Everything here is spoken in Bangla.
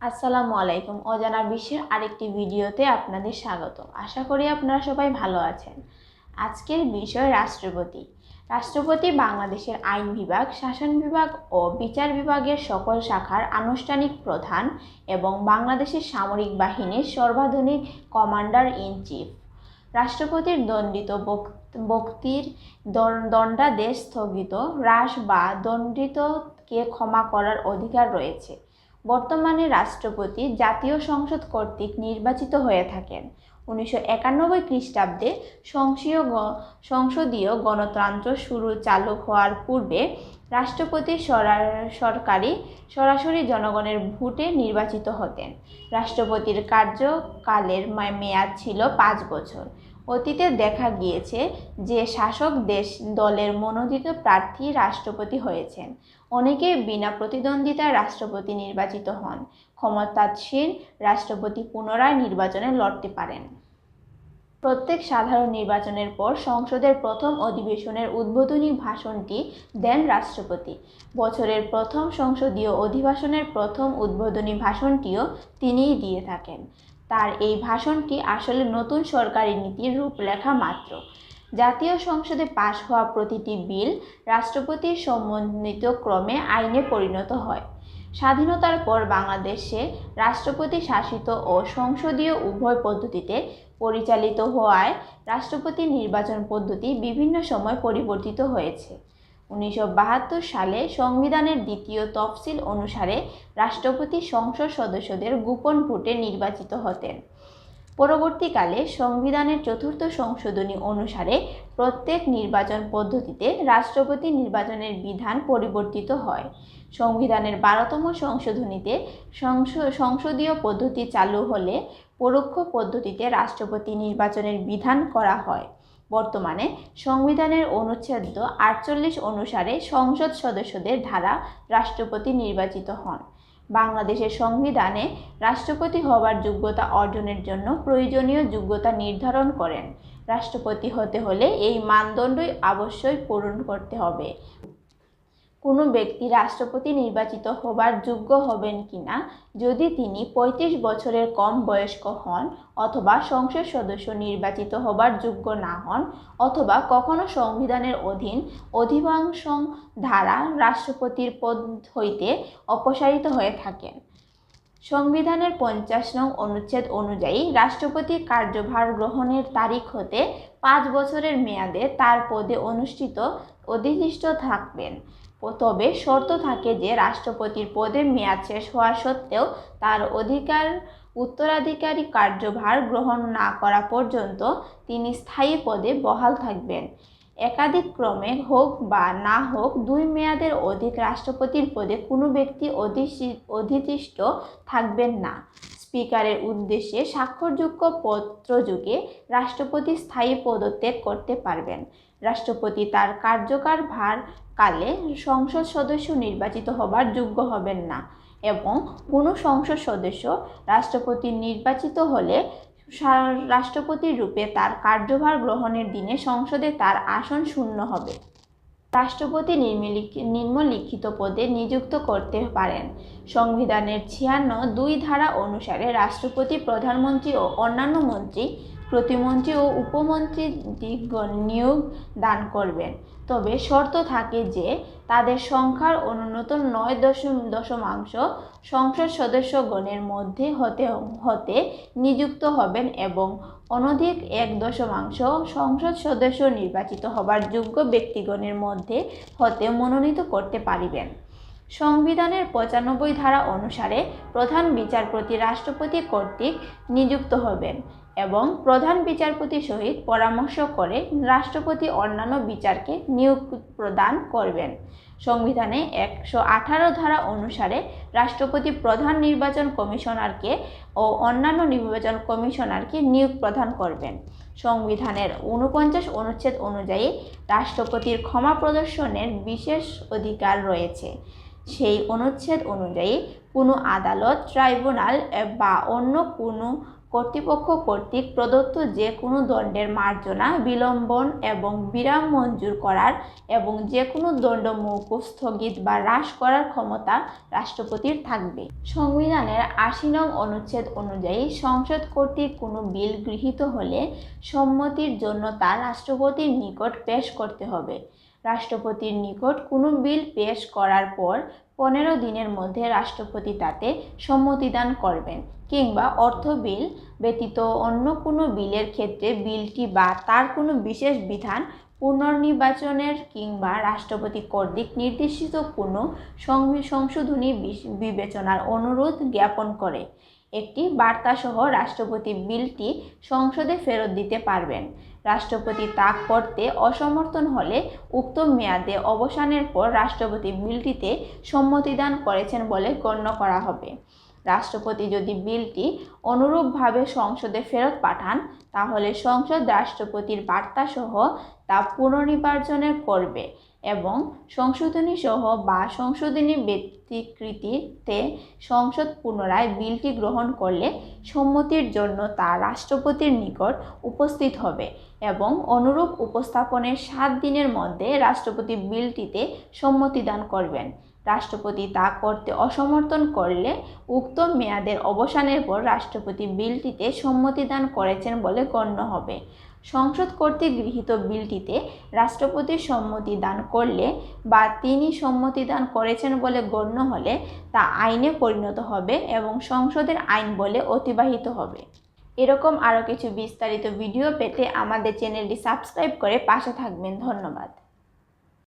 আসসালামু আলাইকুম। অজানা বিশ্বের আরেকটি ভিডিওতে আপনাদের স্বাগত আশা করি আপনারা সবাই ভালো আছেন। আজকের বিষয় রাষ্ট্রপতি। রাষ্ট্রপতি বাংলাদেশের আইন বিভাগ, শাসন বিভাগ ও বিচার বিভাগের সকল শাখার আনুষ্ঠানিক প্রধান এবং বাংলাদেশের সামরিক বাহিনীর সর্বাধুনিক কমান্ডার ইন চিফ। রাষ্ট্রপতির দণ্ডিত বক- ব্যক্তির দণ্ডাদেশ স্থগিত, হ্রাস বা দণ্ডিতকে ক্ষমা করার অধিকার রয়েছে। বর্তমানে রাষ্ট্রপতি জাতীয় সংসদ কর্তৃক নির্বাচিত হয়ে থাকেন। উনিশশো একানব্বই খ্রিস্টাব্দে সংসদীয় সংসদীয় গণতন্ত্র শুরু চালু হওয়ার পূর্বে রাষ্ট্রপতি সরা- সরকারি সরাসরি জনগণের ভোটে নির্বাচিত হতেন। রাষ্ট্রপতির কার্যকালের মেয়াদ ছিল পাঁচ বছর। অতীতে দেখা গিয়েছে যে শাসক দেশ দলের মনোনীত প্রার্থী রাষ্ট্রপতি হয়েছেন। অনেকেই বিনা প্রতিদ্বন্দ্বিতায় রাষ্ট্রপতি নির্বাচিত হন। ক্ষমতাসীন রাষ্ট্রপতি পুনরায় নির্বাচনে লড়তে পারেন। প্রত্যেক সাধারণ নির্বাচনের পর সংসদের প্রথম অধিবেশনের উদ্বোধনী ভাষণটি দেন রাষ্ট্রপতি। বছরের প্রথম সংসদীয় অধিবেশনের প্রথম উদ্বোধনী ভাষণটিও তিনিই দিয়ে থাকেন। তার এই ভাষণটি আসলে নতুন সরকারি নীতির রূপলেখা মাত্র। জাতীয় সংসদে পাশ হওয়া প্রতিটি বিল রাষ্ট্রপতির সমন্বিত ক্রমে আইনে পরিণত হয়। স্বাধীনতার পর বাংলাদেশে রাষ্ট্রপতি শাসিত ও সংসদীয় উভয় পদ্ধতিতে পরিচালিত হওয়ায় রাষ্ট্রপতি নির্বাচন পদ্ধতি বিভিন্ন সময় পরিবর্তিত হয়েছে। উনিশশো বাহাত্তর সালে সংবিধানের দ্বিতীয় তফসিল অনুসারে রাষ্ট্রপতি সংসদ সদস্যদের গোপন ভোটে নির্বাচিত হতেন। পরবর্তীকালে সংবিধানের চতুর্থ সংশোধনী অনুসারে প্রত্যেক নির্বাচন পদ্ধতিতে রাষ্ট্রপতি নির্বাচনের বিধান পরিবর্তিত হয়। সংবিধানের বারোতম সংশোধনীতে সংস- সংসদীয় পদ্ধতি চালু হলে পরোক্ষ পদ্ধতিতে রাষ্ট্রপতি নির্বাচনের বিধান করা হয়। বর্তমানে সংবিধানের অনুচ্ছেদ আটচল্লিশ অনুসারে সংসদ সদস্যদের ধারা রাষ্ট্রপতি নির্বাচিত হন। বাংলাদেশের সংবিধানে রাষ্ট্রপতি হবার যোগ্যতা অর্জনের জন্য প্রয়োজনীয় যোগ্যতা নির্ধারণ করেন। রাষ্ট্রপতি হতে হলে এই মানদণ্ডই অবশ্যই পূরণ করতে হবে। কোনো ব্যক্তি রাষ্ট্রপতি নির্বাচিত হবার যোগ্য হবেন কিনা, যদি তিনি পঁয়ত্রিশ বছরের কম বয়স্ক হন অথবা সংসদ সদস্য নির্বাচিত হবার যোগ্য না হন, অথবা কখনো সংবিধানের অধীন অধিকাংশ ধারা রাষ্ট্রপতির পদ হইতে অপসারিত হয়ে থাকেন। সংবিধানের পঞ্চাশ নং অনুচ্ছেদ অনুযায়ী রাষ্ট্রপতি কার্যভার গ্রহণের তারিখ হতে পাঁচ বছরের মেয়াদে তার পদে অনুষ্ঠিত অধিষ্ঠিত থাকবেন। তবে শর্ত থাকে যে রাষ্ট্রপতির পদে মেয়াদ শেষ হওয়া সত্ত্বেও তার অধিকার উত্তরাধিকারী কার্যভার গ্রহণ না করা পর্যন্ত তিনি স্থায়ী পদে বহাল থাকবেন। একাধিক ক্রমে হোক বা না হোক, দুই মেয়াদের অধিক রাষ্ট্রপতির পদে কোনো ব্যক্তি অধিষ্ঠি- অধিষ্ঠিত থাকবেন না। স্পিকারের উদ্দেশ্যে স্বাক্ষরযোগ্য পত্রযুগে রাষ্ট্রপতি স্থায়ী পদত্যাগ করতে পারবেন। রাষ্ট্রপতি তার কার্যকার ভার কালে সংসদ সদস্য নির্বাচিত হবার যোগ্য হবেন না এবং কোনো সংসদ সদস্য রাষ্ট্রপতি নির্বাচিত হলে রাষ্ট্রপতির রূপে তার কার্যভার গ্রহণের দিনে সংসদে তার আসন শূন্য হবে। রাষ্ট্রপতি নিম্নলিখি- নিম্নলিখিত পদে নিযুক্ত করতে পারেন। সংবিধানের ছিয়ান্ন দুই ধারা অনুসারে রাষ্ট্রপতি, প্রধানমন্ত্রী ও অন্যান্য মন্ত্রী, প্রতিমন্ত্রী ও উপমন্ত্রী দিগ নিয়োগ দান করবেন। তবে শর্ত থাকে যে তাদের সংখ্যার অনুন্নত নয় দশম দশমাংশ সংসদ সদস্যগণের মধ্যে হতে হতে নিযুক্ত হবেন এবং অনধিক এক দশমাংশ সংসদ সদস্য নির্বাচিত হবার যোগ্য ব্যক্তিগণের মধ্যে হতে মনোনীত করতে পারিবেন। সংবিধানের পঁচানব্বই ধারা অনুসারে প্রধান বিচারপতি রাষ্ট্রপতি কর্তৃক নিযুক্ত হবেন। এবং প্রধান বিচারপতি সহিত পরামর্শ করে রাষ্ট্রপতি অন্যান্য বিচারকে নিয়োগ প্রদান করবেন। সংবিধানে একশো আঠারো ধারা অনুসারে রাষ্ট্রপতি প্রধান নির্বাচন কমিশনারকে ও অন্যান্য নির্বাচন কমিশনারকে নিয়োগ প্রদান করবেন। সংবিধানের উনপঞ্চাশ অনুচ্ছেদ অনুযায়ী রাষ্ট্রপতির ক্ষমা প্রদর্শনের বিশেষ অধিকার রয়েছে। সেই অনুচ্ছেদ অনুযায়ী কোনো আদালত, ট্রাইব্যুনাল বা অন্য কোনো কর্তৃপক্ষ কর্তৃক প্রদত্ত যে কোনো দণ্ডের মার্জনা, বিলম্বন এবং বিরাম মঞ্জুর করার এবং যে কোনো দণ্ড মৌকুফ স্থগিত বা হ্রাস করার ক্ষমতা রাষ্ট্রপতির থাকবে। সংবিধানের আশি নং অনুচ্ছেদ অনুযায়ী সংসদ কর্তৃক কোনো বিল গৃহীত হলে সম্মতির জন্য তা রাষ্ট্রপতির নিকট পেশ করতে হবে। রাষ্ট্রপতির নিকট কোনো বিল পেশ করার পর পনেরো দিনের মধ্যে রাষ্ট্রপতি তাতে সম্মতিদান করবেন। কিংবা অর্থ বিল ব্যতীত অন্য কোনো বিলের ক্ষেত্রে বিলটি বা তার কোনো বিশেষ বিধান পুনর্নির্বাচনের কিংবা রাষ্ট্রপতি কর্তৃক নির্দেশিত কোনো সংশোধনী বিবেচনার অনুরোধ জ্ঞাপন করে। একটি বার্তাসহ রাষ্ট্রপতি বিলটি সংসদে ফেরত দিতে পারবেন। রাষ্ট্রপতি তা করতে অসমর্থন হলে উক্ত মেয়াদে অবসানের পর রাষ্ট্রপতি বিলটিতে সম্মতিদান করেছেন বলে গণ্য করা হবে। রাষ্ট্রপতি যদি বিলটি অনুরূপভাবে সংসদে ফেরত পাঠান, তাহলে সংসদ রাষ্ট্রপতির বার্তাসহ তা পুনর্নির্বাচনের করবে এবং সংশোধনী সহ বা সংশোধনী ব্যতিকৃতিতে সংসদ পুনরায় বিলটি গ্রহণ করলে সম্মতির জন্য তা রাষ্ট্রপতির নিকট উপস্থিত হবে এবং অনুরূপ উপস্থাপনের সাত দিনের মধ্যে রাষ্ট্রপতি বিলটিতে সম্মতিদান করবেন। রাষ্ট্রপতি তা করতে অসমর্থন করলে উক্ত মেয়াদের অবসানের পর রাষ্ট্রপতি বিলটিতে সম্মতিদান করেছেন বলে গণ্য হবে। সংসদ কর্তৃক গৃহীত বিলটিতে রাষ্ট্রপতির সম্মতি দান করলে বা তিনি সম্মতি দান করেছেন বলে গণ্য হলে তা আইনে পরিণত হবে এবং সংসদের আইন বলে অতিবাহিত হবে। এরকম আরও কিছু বিস্তারিত ভিডিও পেতে আমাদের চ্যানেলটি সাবস্ক্রাইব করে পাশে থাকবেন। ধন্যবাদ।